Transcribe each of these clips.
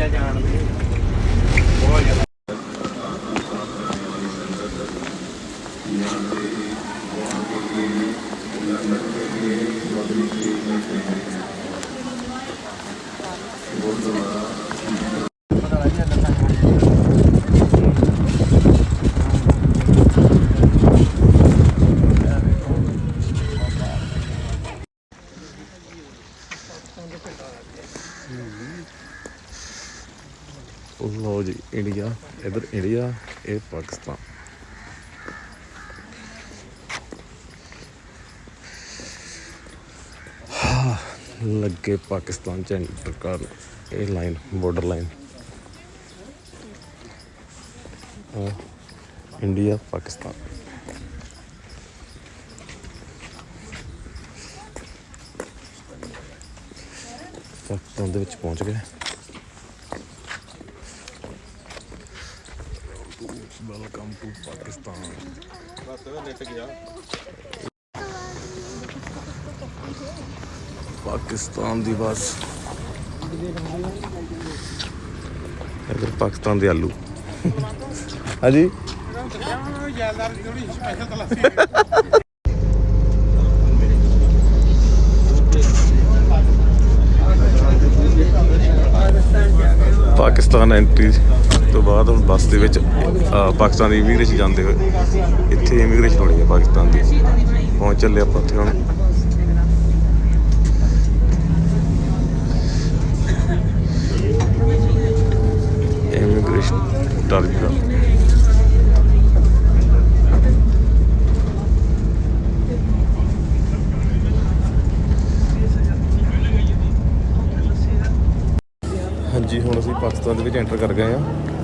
India ਜਾਣ ਲੋ ਜੀ, India, ਇਧਰ ਇੰਡੀਆ, ਇਹ ਪਾਕਿਸਤਾਨ। ਲੱਗੇ ਪਾਕਿਸਤਾਨ ਚ ਐਂਟਰ ਕਰਨ, ਇਹ line border line. India, Pakistan. Pakistan ਦੇ ਵਿੱਚ ਪਹੁੰਚ ਗਏ। Welcome to Pakistan. ਬਸ ਲਿਟ ਗਿਆ ਪਾਕਿਸਤਾਨ ਦੀ ਬਸ। ਇਧਰ ਪਾਕਿਸਤਾਨ ਦੇ ਆਲੂ। ਹਾਂਜੀ? ਯਾਦਾਰ ਥੋੜੀ ਸਪੈਸ਼ਲ ਤਲਾਸੀ ਪਾਕਿਸਤਾਨ ਐਂਟਰੀ ਤੋਂ ਬਾਅਦ ਹੁਣ ਬੱਸ ਦੇ ਵਿੱਚ ਪਾਕਿਸਤਾਨ ਦੀ ਇਮੀਗ੍ਰੇਸ਼ਨ ਜਾਂਦੇ ਹੋਏ, ਇੱਥੇ ਇਮੀਗ੍ਰੇਸ਼ਨ ਹੋਣੀ ਹੈ ਪਾਕਿਸਤਾਨ ਦੀ। ਪਹੁੰਚ ਚੱਲੇ ਆਪਾਂ ਉੱਥੇ ਹੁਣ। ਇਮੀਗ੍ਰੇਸ਼ਨ ਟਰਮੀਨਲ ਹਾਂਜੀ, ਹੁਣ ਅਸੀਂ ਪਾਕਿਸਤਾਨ ਦੇ ਵਿੱਚ ਐਂਟਰ ਕਰ ਗਏ ਆ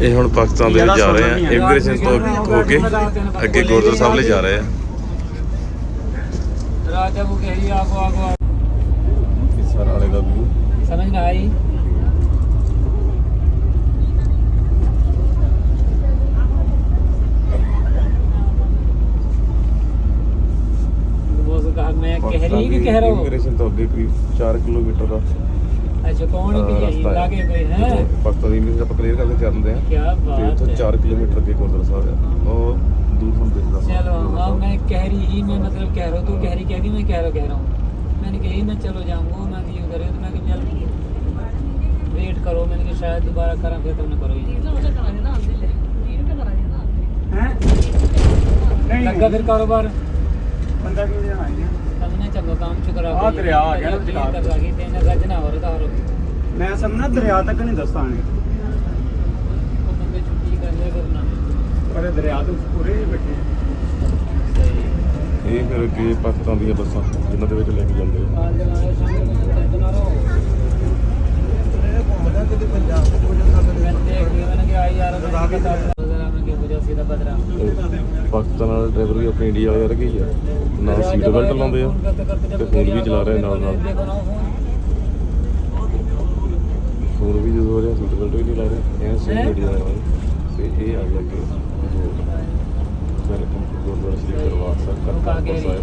ਇਹ ਹੁਣ ਪਾਕਿਸਤਾਨ ਦੇ ਜਾ ਰਹੇ ਆ। ਇਮੀਗ੍ਰੇਸ਼ਨ ਤੋਂ ਹੋ ਕੇ ਅੱਗੇ ਗੁਰਦੁਆਰਾ ਸਾਹਿਬ ਲਈ ਜਾ ਰਹੇ ਆ। ਰਾਜਾ ਮੁਕੇ ਹੀ ਆਗੋ ਆਗੋ। ਕਿਸਾਨ ਵਾਲੇ ਦਾ ਵਿਊ ਸਮਝ ਨਾ ਆਈ? ਮੈਂ ਕਹਿ ਰਹੀ ਕਿ ਕਹਿ ਰਹਾ ਇਮੀਗ੍ਰੇਸ਼ਨ ਤੋਂ ਅੱਗੇ ਕਰੀਬ 4 ਕਿਲੋਮੀਟਰ ਦਾ। अच्छा कौन ਅਹ, भी यही ਰਸਤਾ लागे कोई है ਹੈ ਪਾਕਿਸਤਾਨ ਦੀ ਇਮੀਗ੍ਰੇਸ਼ਨ ਆਪਾਂ ਕਲੀਅਰ ਕਰਕੇ ਚੱਲਦੇ ਆ क्या ਤੇ बात ਉੱਥੋਂ है 4 ਕਿਲੋਮੀਟਰ ਅੱਗੇ ਗੁਰਦੁਆਰਾ ਸਾਹਿਬ ਆ ਉਹ ਦੂਰ ਨੂੰ ਦਿਖਦਾ चलो ਗੁਰਦੁਆਰਾ हाँ ਸਾਹਿਬ। मैं कह रही ही मैं मतलब कह रहा हूँ तू कह रही कह रही मैं कह रहा कह रहा हूँ मैंने कही मैं चलो जाऊँगा मैं यूँ करे तो मैं कहा चल वेट करो मैंने कहा शायद दोबारा करा फिर तुमने करो ही नहीं लगा फिर कारोबार ਬੰਦਾ ਕਿਉਂ ਜਾਣਾ ਹੈ તમને ચંગો કામ છું કરાવ આ દરિયા આ ગયા દરિયા તક લાગી તેને ગજના વર તારો ਮੈਂ ਸਮਝਣਾ ਦਰਿਆ ਤੱਕ ਨਹੀਂ ਦੱਸਾਂਗੇ ਉਹ ਬੰਦੇ ਛੁੱਟੀ ਕਰ ਲਿਆ ਕਰਨਾ। ਪਰ ਇਹ ਦਰਿਆ ਤੋਂ ਪੂਰੇ ਬੈਠੇ ਇਹ ਫਿਰ ਕੇ ਪਾਕਿਸਤਾਨ ਦੀਆਂ ਬੱਸਾਂ ਜਿਨ੍ਹਾਂ ਦੇ ਵਿੱਚ ਲੈ ਕੇ ਜਾਂਦੇ ਆ। ਕਾਲ ਜਨਾਰੇ ਸ਼ਾਮਿਲ ਕਰਦੇ ਨਾ ਰੋ ਇਹ ਘੁੰਮਦਾ ਕਿਤੇ ਪੰਜਾਬ ਤੋਂ ਕੋਈ ਨਾ ਸਕਦੇ ਬੰਦੇ ਕਿ ਆਈ ਯਾਰ ਪਾਕਿਸਤਾਨ ਵਾਲਾ ਡਰਾਈਵਰ ਵੀ ਆਪਣੇ ਇੰਡੀਆ ਵਾਲੇ ਵਰਗੇ ਹੀ ਆ। ਨਾਲ ਸੀਟ ਬੈਲਟ ਲਾਉਂਦੇ ਆ ਤੇ ਫੋਨ ਵੀ ਚਲਾ ਰਹੇ ਨਾਲ ਨਾਲ ਫੋਨ ਵੀ ਜਦੋਂ ਹੋ ਰਿਹਾ ਸੀਟ ਬੈਲਟ ਵੀ ਨਹੀਂ ਲਾ ਰਹੇ ਐ ਸਹੀ ਗੱਡੀ ਵਾਲੇ। ਤੇ ਇਹ ਆ ਗਿਆ ਕਿ ਵੈਲਕਮ 4 ਵਜੇ।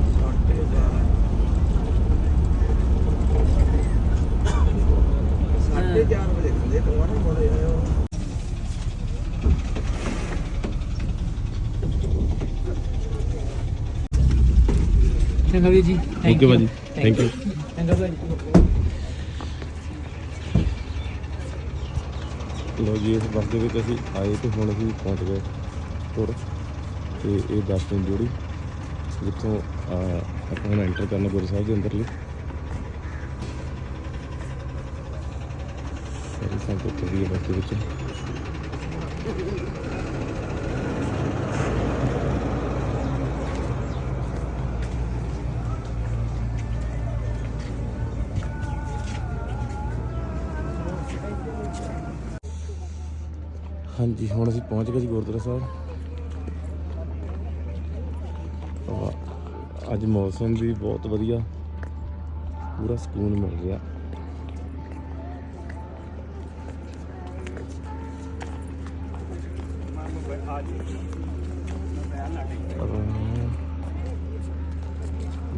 ਚੰਗਾ ਵੀਰ ਜੀ। ਓਕੇ ਭਾਜੀ। ਥੈਂਕ ਯੂ ਚੰਗਾ ਭਾਜੀ। ਲੋ ਜੀ ਇਸ ਬੱਸ ਦੇ ਵਿੱਚ ਅਸੀਂ ਆਏ ਤੇ ਹੁਣ ਅਸੀਂ ਪਹੁੰਚ ਗਏ ਤੁਰ ਤੇ ਇਹ ਬੱਸ ਦੀ ਜੋੜੀ ਜਿੱਥੋਂ ਆਪਾਂ ਨੂੰ ਐਂਟਰ ਕਰਨਾ ਗੁਰੂ ਸਾਹਿਬ ਦੇ ਅੰਦਰ ਲਈ। ਸਾਰੀ ਸੰਗਤ ਚੱਲੀ ਬੱਸ ਦੇ ਵਿੱਚ। ਹਾਂਜੀ ਹੁਣ ਅਸੀਂ ਪਹੁੰਚ ਗਏ ਜੀ ਗੁਰਦੁਆਰਾ ਸਾਹਿਬ। ਅੱਜ ਮੌਸਮ ਵੀ ਬਹੁਤ ਵਧੀਆ। ਪੂਰਾ ਸਕੂਨ ਮਿਲ ਰਿਹਾ।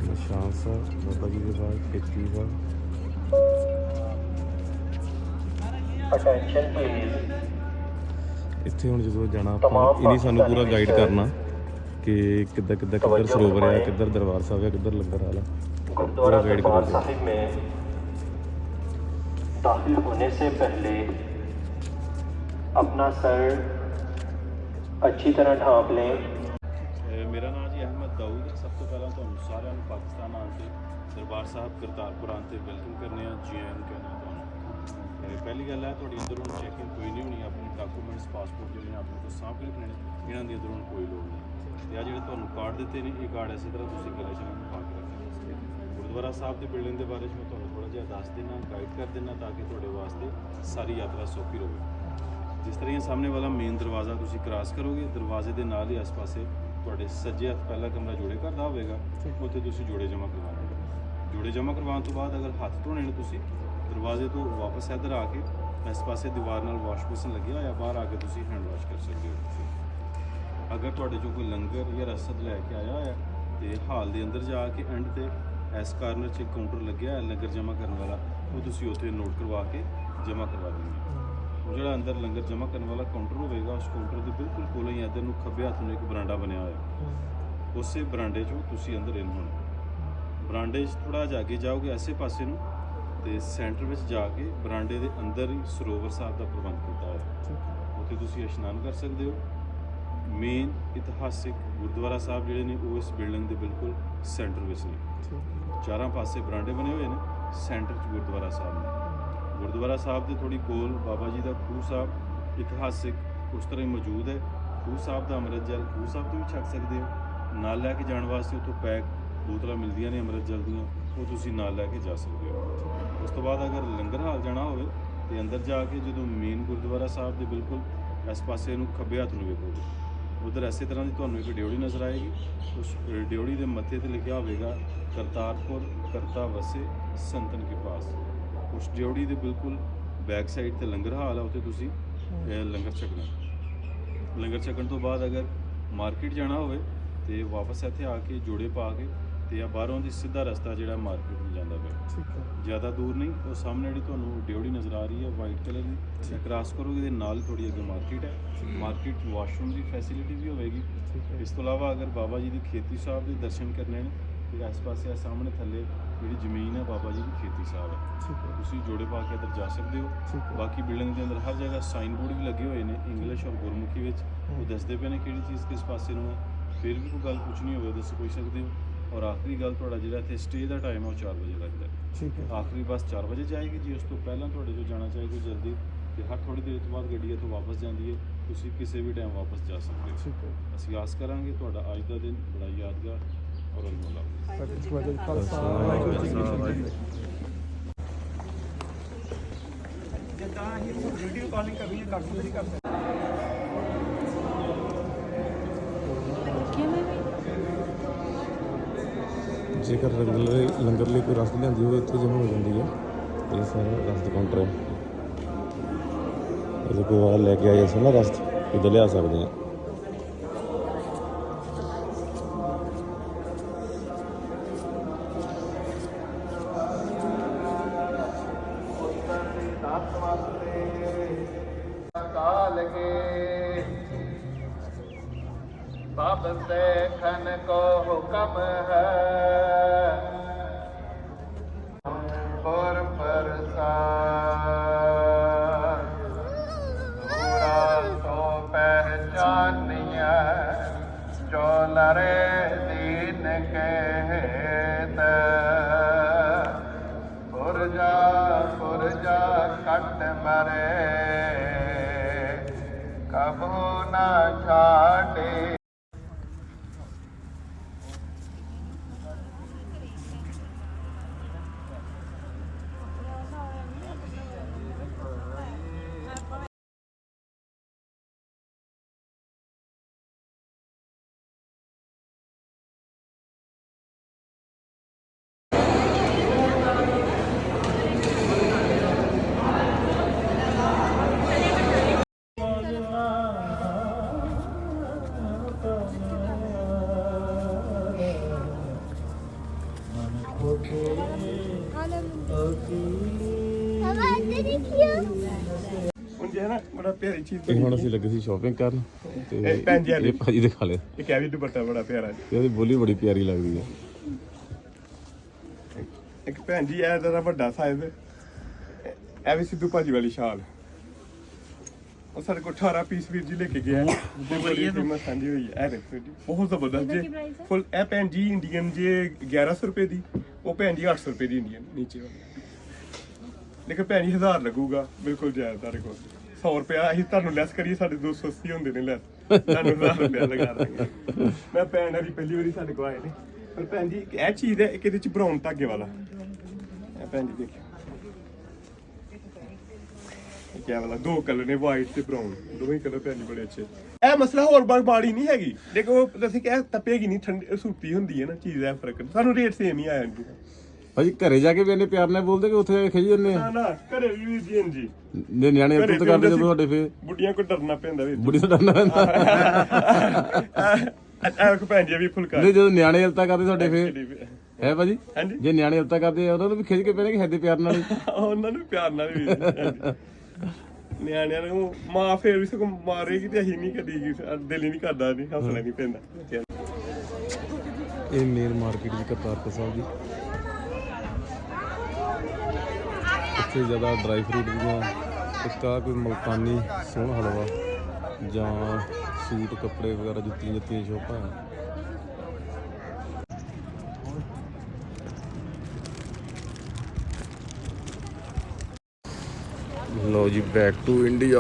ਨਿਸ਼ਾਨ ਸਾਹਿਬ, ਬਾਬਾ ਜੀ ਦੇ ਬਾਅਦ ਖੇਤੀ ਬਾਗ। Attention, please. ਇੱਥੇ ਹੁਣ ਜਦੋਂ ਜਾਣਾ ਆਪਾਂ ਇਹਨੇ ਸਾਨੂੰ ਪੂਰਾ ਗਾਈਡ ਕਰਨਾ ਕਿ ਕਿੱਦਾਂ ਕਿੱਦਾਂ ਕਿੱਧਰ ਸਰੋਵਰ ਆ ਕਿੱਧਰ ਦਰਬਾਰ ਸਾਹਿਬ ਆ ਕਿੱਧਰ ਲੰਗਰ ਹਾਲ ਆ गुरुद्वारा गाइड दरबार करोगे। साहिब में दाखिल होने से पहले अपना सर अच्छी तरह ढांप लें ਮੇਰਾ ਨਾਮ ਜੀ ਅਹਿਮਦ ਦਾਊਦ ਹੈ। ਸਭ ਤੋਂ ਪਹਿਲਾਂ ਤੁਹਾਨੂੰ ਸਾਰਿਆਂ ਨੂੰ ਪਾਕਿਸਤਾਨ ਆਉਣ ਤੇ ਦਰਬਾਰ ਸਾਹਿਬ ਕਰਤਾਰਪੁਰ ਆਉਣ ਤੇ ਵੈਲਕਮ ਕਰਨੇ ਆ ਜੀ ਆਇਆਂ ਨੂੰ ਕਹਿੰਦਾ ਤੁਹਾਨੂੰ ਤੇ ਪਹਿਲੀ ਗੱਲ ਹੈ, ਤੁਹਾਡੀ ਅੰਦਰੋਂ ਚੈਕਿੰਗ ਕੋਈ ਨਹੀਂ ਹੋਣੀ, ਆਪਣੇ ਡਾਕੂਮੈਂਟਸ ਪਾਸਪੋਰਟ ਜਿਹੜੇ ਆਪਣੇ ਕੋਲ ਸਾਂਭ ਕੇ ਰੱਖਣੇ ਨੇ, ਇਹਨਾਂ ਦੀ ਅੰਦਰੋਂ ਕੋਈ ਲੋੜ ਨਹੀਂ। ਤੇ ਆ ਜਿਹੜੇ ਤੁਹਾਨੂੰ ਕਾਰਡ ਦਿੱਤੇ ਨੇ, ਇਹ ਕਾਰਡ ਇਸੇ ਤਰ੍ਹਾਂ ਤੁਸੀਂ ਗਲੇ 'ਚ ਨੂੰ ਪਾ ਕੇ ਰੱਖਣਾ ਗੁਰਦੁਆਰਾ ਸਾਹਿਬ ਦੀ ਬਿਲਡਿੰਗ ਦੇ ਬਾਰੇ 'ਚ ਮੈਂ ਤੁਹਾਨੂੰ ਥੋੜਾ ਜਿਹਾ ਦੱਸ ਦੇਣਾ ਗਾਈਡ ਕਰ ਦੇਣਾ ਤਾਂ ਕਿ ਤੁਹਾਡੇ ਵਾਸਤੇ ਸਾਰੀ ਯਾਤਰਾ ਸੌਖੀ ਰਹੇ ਜਿਸ ਤਰ੍ਹਾਂ ਇਹ ਸਾਹਮਣੇ ਵਾਲਾ ਮੇਨ ਦਰਵਾਜ਼ਾ ਤੁਸੀਂ ਕ੍ਰਾਸ ਕਰੋਗੇ, ਦਰਵਾਜ਼ੇ ਦੇ ਨਾਲ ਹੀ ਆਸ-ਪਾਸੇ ਤੁਹਾਡੇ ਸੱਜੇ ਹੱਥ ਪਹਿਲਾ ਕਮਰਾ ਜੋੜੇ ਘਰ ਦਾ ਹੋਵੇਗਾ, ਉੱਥੇ ਤੁਸੀਂ ਜੋੜੇ ਜਮ੍ਹਾਂ ਕਰਵਾਉਣੇ ਜੋੜੇ ਜਮ੍ਹਾਂ ਕਰਵਾਉਣ ਤੋਂ ਬਾਅਦ ਅਗਰ ਹੱਥ ਧੋਣੇ ਨੇ ਤੁਸੀਂ ਦਰਵਾਜ਼ੇ ਤੋਂ ਵਾਪਸ ਇੱਧਰ ਆ ਕੇ ਇਸ ਪਾਸੇ ਦੀਵਾਰ ਨਾਲ ਵਾਸ਼ ਬੇਸਿਨ ਲੱਗਿਆ ਹੋਇਆ, ਬਾਹਰ ਆ ਕੇ ਤੁਸੀਂ ਹੈਂਡ ਵਾਸ਼ ਕਰ ਸਕਦੇ ਹੋ ਅਗਰ ਤੁਹਾਡੇ ਚੋਂ ਕੋਈ ਲੰਗਰ ਜਾਂ ਰਸਦ ਲੈ ਕੇ ਆਇਆ ਹੋਇਆ ਤੇ ਹਾਲ ਦੇ ਅੰਦਰ ਜਾ ਕੇ ਐਂਡ ਤੇ ਇਸ ਕਾਰਨਰ 'ਚ ਕਾਊਂਟਰ ਲੱਗਿਆ ਹੈ ਲੰਗਰ ਜਮ੍ਹਾਂ ਕਰਨ ਵਾਲਾ, ਉਹ ਤੁਸੀਂ ਉੱਥੇ ਨੋਟ ਕਰਵਾ ਕੇ ਜਮ੍ਹਾਂ ਕਰਵਾ ਦਿੰਦੇ ਹੈ ਉਹ ਜਿਹੜਾ ਅੰਦਰ ਲੰਗਰ ਜਮ੍ਹਾਂ ਕਰਨ ਵਾਲਾ ਕਾਊਂਟਰ ਹੋਵੇਗਾ, ਉਸ ਕਾਊਂਟਰ ਦੇ ਬਿਲਕੁਲ ਕੋਲ ਹੀ ਇੱਧਰ ਨੂੰ ਖੱਬੇ ਹੱਥ ਨੂੰ ਇੱਕ ਬਰਾਂਡਾ ਬਣਿਆ ਹੋਇਆ। ਉਸੇ ਬਰਾਂਡੇ 'ਚੋਂ ਤੁਸੀਂ ਅੰਦਰ ਇਨ ਹੋਣਾ। ਬਰਾਂਡੇ 'ਚ ਥੋੜਾ ਜਿਹਾ ਅੱਗੇ ਜਾਓਗੇ, ਐਸੇ ਪਾਸੇ ਨੂੰ ਤੇ ਸੈਂਟਰ ਵਿੱਚ ਜਾ ਕੇ ਬਰਾਂਡੇ ਦੇ ਅੰਦਰ ਹੀ ਸਰੋਵਰ ਸਾਹਿਬ ਦਾ ਪ੍ਰਬੰਧ ਕੀਤਾ ਹੋਇਆ। ਉੱਥੇ ਤੁਸੀਂ ਇਸ਼ਨਾਨ ਕਰ ਸਕਦੇ ਹੋ। ਮੇਨ ਇਤਿਹਾਸਿਕ ਗੁਰਦੁਆਰਾ ਸਾਹਿਬ ਜਿਹੜੇ ਨੇ ਉਹ ਇਸ ਬਿਲਡਿੰਗ ਦੇ ਬਿਲਕੁਲ ਸੈਂਟਰ ਵਿੱਚ ਨੇ। ਚਾਰਾਂ ਪਾਸੇ ਬਰਾਂਡੇ ਬਣੇ ਹੋਏ ਨੇ ਸੈਂਟਰ 'ਚ ਗੁਰਦੁਆਰਾ ਸਾਹਿਬ ਨੇ। ਗੁਰਦੁਆਰਾ ਸਾਹਿਬ ਦੇ ਥੋੜੀ ਕੋਲ ਬਾਬਾ ਜੀ ਦਾ ਖੂਹ ਸਾਹਿਬ ਇਤਿਹਾਸਿਕ ਉਸ ਤਰ੍ਹਾਂ ਹੀ ਮੌਜੂਦ ਹੈ। ਖੂਹ ਸਾਹਿਬ ਦਾ ਅੰਮ੍ਰਿਤ ਜਲ ਖੂਹ ਸਾਹਿਬ ਤੋਂ ਵੀ ਛਕ ਸਕਦੇ ਹੋ। ਨਾਲ ਲੈ ਕੇ ਜਾਣ ਵਾਸਤੇ ਉੱਥੋਂ ਪੈਕ ਬੋਤਲਾਂ ਮਿਲਦੀਆਂ ਨੇ ਅੰਮ੍ਰਿਤ ਜਲ ਦੀਆਂ ਉਹ ਤੁਸੀਂ ਨਾਲ ਲੈ ਕੇ ਜਾ ਸਕਦੇ ਹੋ। ਉਸ ਤੋਂ ਬਾਅਦ ਅਗਰ ਲੰਗਰ ਹਾਲ ਜਾਣਾ ਹੋਵੇ ਤੇ ਅੰਦਰ ਜਾ ਕੇ ਜਦੋਂ ਮੇਨ ਗੁਰਦੁਆਰਾ ਸਾਹਿਬ ਦੇ ਬਿਲਕੁਲ ਇਸ ਪਾਸੇ ਨੂੰ ਖੱਬੇ ਹੱਥ ਨੂੰ ਵੇਖੋਗੇ, ਉਧਰ ਐਸੇ ਤਰ੍ਹਾਂ ਦੀ ਤੁਹਾਨੂੰ ਇੱਕ ਡਿਉੜੀ ਨਜ਼ਰ ਆਏਗੀ। ਉਸ ਡਿਉੜੀ ਦੇ ਮੱਥੇ ਤੇ ਲਿਖਿਆ ਹੋਵੇਗਾ, ਕਰਤਾਰਪੁਰ, ਕਰਤਾ ਵਸੇ, ਸੰਤਨ ਕੇ ਪਾਸ। ਉਸ ਡਿਉੜੀ ਦੇ ਬਿਲਕੁਲ ਬੈਕ ਸਾਈਡ ਤੇ ਲੰਗਰ ਹਾਲ ਆ, ਉੱਥੇ ਤੁਸੀਂ ਲੰਗਰ ਛਕਣਾ। ਲੰਗਰ ਛਕਣ ਤੋਂ ਬਾਅਦ ਅਗਰ ਮਾਰਕੀਟ ਜਾਣਾ ਹੋਵੇ ਤੇ ਵਾਪਸ ਇੱਥੇ ਆ ਕੇ ਜੋੜੇ ਪਾ ਕੇ ਤੇ ਆ ਬਾਹਰੋਂ ਦੀ ਸਿੱਧਾ ਰਸਤਾ ਜਿਹੜਾ ਮਾਰਕੀਟ ਨੂੰ ਜਾਂਦਾ ਪਿਆ। ਠੀਕ ਹੈ। ਜ਼ਿਆਦਾ ਦੂਰ ਨਹੀਂ ਉਹ ਸਾਹਮਣੇ ਜਿਹੜੀ ਤੁਹਾਨੂੰ ਡਿਉੜੀ ਨਜ਼ਰ ਆ ਰਹੀ ਹੈ ਵਾਈਟ ਕਲਰ ਦੀ। ਕ੍ਰਾਸ ਕਰੋਗੇ ਦੇ ਨਾਲ ਥੋੜੀ ਅੱਗੇ ਮਾਰਕੀਟ ਹੈ। ਮਾਰਕੀਟ 'ਚ ਵਾਸ਼ਰੂਮ ਦੀ ਫੈਸਿਲਿਟੀ ਵੀ ਹੋਵੇਗੀ। ਇਸ ਤੋਂ ਇਲਾਵਾ ਅਗਰ ਬਾਬਾ ਜੀ ਦੀ ਖੇਤੀ ਸਾਹਿਬ ਦੇ ਦਰਸ਼ਨ ਕਰਨੇ ਨੇ ਤੇ ਇਸ ਪਾਸੇ ਆ ਸਾਹਮਣੇ ਥੱਲੇ ਜਿਹੜੀ ਜ਼ਮੀਨ ਹੈ ਬਾਬਾ ਜੀ ਦੀ ਖੇਤੀ ਸਾਹਿਬ ਹੈ। ਤੁਸੀਂ ਜੋੜੇ ਪਾ ਕੇ ਅੰਦਰ ਜਾ ਸਕਦੇ ਹੈ। ਬਾਕੀ ਬਿਲਡਿੰਗ ਦੇ ਅੰਦਰ ਹਰ ਜਗ੍ਹਾ ਸਾਈਨ ਬੋਰਡ ਵੀ ਲੱਗੇ ਹੋਏ ਨੇ ਇੰਗਲਿਸ਼ ਔਰ ਗੁਰਮੁਖੀ ਵਿੱਚ। ਉਹ ਦੱਸਦੇ ਪਏ ਨੇ ਕਿਹੜੀ ਚੀਜ਼ ਕਿਸ ਪਾਸੇ ਨੂੰ ਹੈ। ਫਿਰ ਵੀ ਕੋਈ ਗੱਲ ਪੁੱਛਣੀ ਹੋਵੇ ਦੱਸ ਪੁੱਛ ਸਕਦੇ ਹੋ। ਔਰ ਆਖਰੀ ਗੱਲ ਤੁਹਾਡਾ ਜਿਹੜਾ ਇੱਥੇ ਸਟੇ ਦਾ ਟਾਈਮ ਹੈ ਉਹ 4 ਵਜੇ ਤੱਕ ਦਾ। ਹੈ। ਠੀਕ ਹੈ। ਆਖਰੀ ਬੱਸ 4 ਵਜੇ ਜਾਏਗੀ ਜੀ ਉਸ ਤੋਂ ਪਹਿਲਾਂ ਤੁਹਾਡੇ ਜੋ ਜਾਣਾ ਚਾਹੇ ਕੋਈ ਜਲਦੀ। ਤੇ ਹਰ ਥੋੜੀ ਦੇਰ ਤੋਂ ਬਾਅਦ ਗੱਡੀ ਇੱਥੋਂ ਵਾਪਸ ਜਾਂਦੀ ਹੈ। ਤੁਸੀਂ ਕਿਸੇ ਵੀ ਟਾਈਮ ਵਾਪਸ ਜਾ ਸਕਦੇ ਹੋ। ਠੀਕ ਹੈ। ਅਸੀਂ ਆਸ ਕਰਾਂਗੇ ਤੁਹਾਡਾ ਅੱਜ ਦਾ ਦਿਨ ਬੜਾ ਯਾਦਗਾਰ ਔਰ ਫਤਿਹ। ਜਿੱਦਾਂ ਹੀ ਵੀਡੀਓ ਕਾਲਿੰਗ ਕਰ ਤੁਸੀਂ ਕਰ ਸਕਦੇ ਜੇਕਰ ਲੰਗਰ ਲਈ ਲੰਗਰ ਲਈ ਕੋਈ ਰਸਦ ਲਿਆਂਦੀ ਹੋਵੇ, ਇੱਥੇ ਜਮ੍ਹਾਂ ਹੋ ਜਾਂਦੀ ਹੈ। ਇਹ ਸਾਰਾ ਰਸਦ ਕਾਊਂਟਰ ਹੈ। ਇਹਦੇ ਕੋਲ ਆ ਲੈ ਕੇ ਆਏ ਸੀ ਨਾ ਰਸਦ। ਇੱਧਰ ਲਿਆ ਸਕਦੇ ਆ? ਸਭ ਦੇਖਨ ਕੋ ਹੁਕਮ ਹੈ ਪਰ ਪਿਆਰੀ ਚੀਜ਼ ਇਹ ਹੁਣ ਅਸੀਂ ਲੱਗੇ ਸੀ ਸ਼ਾਪਿੰਗ ਕਰਨ ਤੇ ਇਹ ਭੈਣ ਜੀ ਵਾਲੀ। ਇਹ ਭਾਜੀ ਦਿਖਾ ਲਿਆ ਇਹ ਕਹਿ ਵੀ ਦੁਪੱਟਾ ਬੜਾ ਪਿਆਰਾ ਜੀ। ਇਹਦੀ ਬੋਲੀ ਬੜੀ ਪਿਆਰੀ ਲੱਗਦੀ ਹੈ। ਇੱਕ ਭੈਣ ਜੀ ਇਹ ਦਾ ਵੱਡਾ ਸਾਈਜ਼ ਇਹ ਵੀ ਸਿੱਧੂ ਭਾਜੀ ਵਾਲੀ ਸ਼ਾਲ ਉਹ ਸਾਡੇ ਕੋਲ 18 ਪੀਸ ਵੀਰ ਜੀ ਲੈ ਕੇ ਗਿਆ ਹੈ ਤੇ ਬੜੀ ਫੇਮਸ ਆਂਦੀ ਹੋਈ ਹੈ। ਇਹ ਦੇਖੋ ਜੀ ਬਹੁਤ ਜ਼ਬਰਦਸਤ ਜੀ। ਫੁੱਲ ਇਹ ਭੈਣ ਜੀ ਇੰਡੀਅਨ ਜੇ 1100 ਰੁਪਏ ਦੀ ਉਹ ਭੈਣ ਜੀ 800 ਰੁਪਏ ਦੀ ਇੰਡੀਅਨ ਨੀਚੇ ਵਾਲੀ। ਲੇਕਿਨ ਭੈਣ ਜੀ 1000 ਲੱਗੂਗਾ ਬਿਲਕੁਲ ਜਾਇਜ਼ ਤੁਹਾਡੇ ਕੋਲ। 100 ਰੁਪਿਆ ਅਸੀਂ ਤੁਹਾਨੂੰ ਲੈਸ ਕਰੀਏ, ਸਾਡੇ 280 ਹੁੰਦੇ ਨੇ ਲੈਸ। ਤੁਹਾਨੂੰ 1000 ਰੁਪਿਆ ਲਗਾ ਦਾਂਗੇ। ਮੈਂ ਭੈਣ ਵਾਲੀ ਪਹਿਲੀ ਵਾਰੀ ਸਾਡੇ ਕੋਲ ਆਏ ਨੇ। ਪਰ ਭੈਣ ਜੀ ਇੱਕ ਇਹ ਚੀਜ਼ ਹੈ, ਇੱਕ ਇਹਦੇ ਚ ਬਰਾਊਨ ਧਾਗੇ ਵਾਲਾ। ਇਹ ਭੈਣ ਜੀ ਦੇਖਿਓ। ਇਹ ਕਿਆ ਵਾਲਾ? ਦੋ ਕਲਰ ਨੇ ਵਾਈਟ ਤੇ ਬਰਾਊਨ ਦੋਵੇਂ ਕਲਰ ਭੈਣ ਜੀ ਬੜੇ ਅੱਛੇ। ਇਹ ਮਸਲਾ ਹੋਰ ਬਾਰ ਬਾੜੀ ਨਹੀਂ ਹੈਗੀ। ਦੇਖੋ, ਅਸੀਂ ਕਿਹਾ ਤਪੇਗੀ ਨਹੀਂ, ਠੰਡੀ, ਸੂਤੀ ਹੁੰਦੀ ਹੈ ਨਾ, ਚੀਜ਼ ਦਾ ਫ਼ਰਕ। ਸਾਨੂੰ ਰੇਟ ਸੇਮ ਹੀ ਆਇਆ ਜਾਂਦੀ। ਭਾਜੀ ਘਰੇ ਜਾ ਕੇ ਵੀ ਇੰਨੇ ਪਿਆਰ ਨਾਲ ਬੋਲਦੇ ਕਿ ਉੱਥੇ ਖਿਜ ਜੰਨੇ ਨਾ ਨਾ ਘਰੇ ਵੀ ਵੀਰ ਜੀ ਜੀ ਨੇ ਨਿਆਣੇ ਘਰੇ ਉੱਤ ਵੀ ਕਰਦੇ ਹੁੰਦੇ ਜਦੋਂ ਸੀ। ਤੁਹਾਡੇ ਫੇ ਬੁੱਢੀਆਂ ਕੋ ਡਰਨਾ ਪੈਂਦਾ ਵੀਰ ਬੁੜੀ ਤੋਂ ਡਰਨਾ ਪੈਂਦਾ। ਐ ਕੋ ਭੈਣ ਜੀ ਵੀ ਫੁਲਕਾ ਨਹੀਂ ਜਦੋਂ ਨਿਆਣੇ ਇਲਤਾ ਕਰਦੇ ਤੁਹਾਡੇ ਫੇ ਹੈ ਭਾਜੀ? ਹਾਂਜੀ? ਜੇ ਨਿਆਣੇ ਇਲਤਾ ਕਰਦੇ ਆ ਉਹਨਾਂ ਨੂੰ ਵੀ ਖਿਜ ਕੇ ਪੈਣੇ ਕਿ ਹੈਦੇ ਪਿਆਰ ਨਾਲ ਹੀ? ਉਹਨਾਂ ਨੂੰ ਪਿਆਰ ਨਾਲ ਵੀ। ਹਾਂਜੀ। ਨਿਆਣਿਆਂ ਨੂੰ ਮਾਂ ਫੇਰ ਵੀ ਸਗੋਂ ਮਾਰੇਗੀ ਤੇ ਅਸੀਂ ਨਹੀਂ ਕਦੀ ਦਿਲ ਹੀ ਨਹੀਂ ਕਰਦਾ ਨਹੀਂ ਹੌਸਲਾ ਨਹੀਂ ਪੈਂਦਾ। ਇਹ ਮੇਨ ਮਾਰਕੀਟ ਦੀ ਕਰਤਾਰਪੁਰ ਸਾਹਿਬ ਦੀ ਇੱਥੇ ਜ਼ਿਆਦਾ ਡਰਾਈ ਫਰੂਟ ਦੀਆਂ ਇੱਕ ਆਹ ਕੋਈ ਮਲਕਾਨੀ ਸੋਹਣਾ ਹਲਵਾ ਜਾਂ ਸੂਟ ਕੱਪੜੇ ਵਗੈਰਾ ਜੁੱਤੀਆਂ ਜੁੱਤੀਆਂ ਸ਼ੋਪਾਂ ਲਓ ਜੀ ਬੈਕ ਟੂ ਇੰਡੀਆ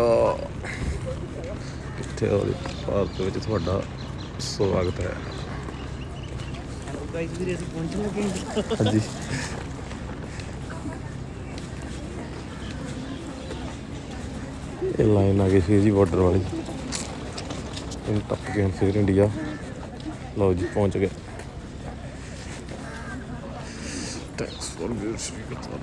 ਕਿੱਥੇ ਹੋ ਭਾਰਤ ਵਿੱਚ ਤੁਹਾਡਾ ਸਵਾਗਤ ਹੈ। ਗਾਇਸ ਵੀਰੇ ਅਸੀਂ ਪਹੁੰਚਣ ਲੱਗੇ ਹਾਂ। ਹਾਂਜੀ। ਇਹ ਲਾਈਨ ਆ ਗਈ ਸੀ ਜੀ ਬਾਰਡਰ ਵਾਲੀ। ਇਹ ਟੱਪ ਕੇ ਫਿਰ ਇੰਡੀਆ ਲਓ ਜੀ, ਪਹੁੰਚ ਗਏ। ਥੈਂਕਸ ਫॉर ਵਿਊਅਰਸ ਵੀ ਕਰਤਾ